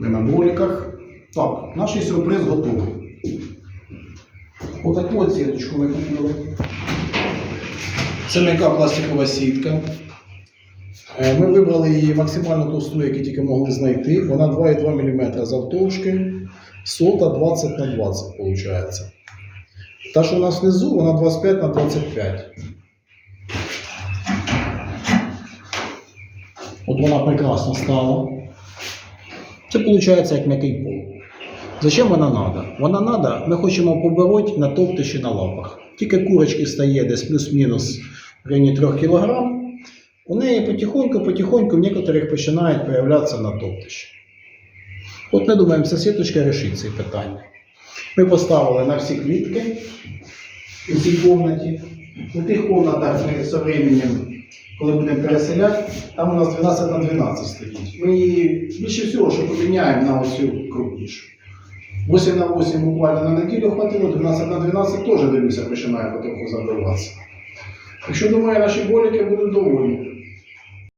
Ми на боліках. Так, наш сюрприз готовий. Отаку от сіточку ми купили. Це м'яка пластикова сітка. Е, Ми вибрали її максимально товсту, яку тільки могли знайти. Вона 2,2 мм завтовшки, сота 20 на 20 виходить. Та, що у нас внизу, вона 25 на 25. От вона прекрасно стала. Це виходить як м'який пол. Зачем вона треба? Вона треба, ми хочемо побороть на топтищі на лапах. Тільки курочки стає десь плюс-мінус в районі 3 кг, у неї потихоньку-потихоньку в некоторих починають появлятися на топтищі. От ми думаємо, ця сіточка рішить ці питання. Ми поставили на всі клітки у цій кімнаті. У тих кімнатах ми з временем, коли будемо переселяти, там у нас 12 на 12 стоїть. Ми більше всього, що поміняємо на оцю крупнішу. 8 на 8 буквально на неділю хватило, 12 на 12 теж дивлюся, починає потроху забиватися. Якщо думаю, наші боліки будуть доволі.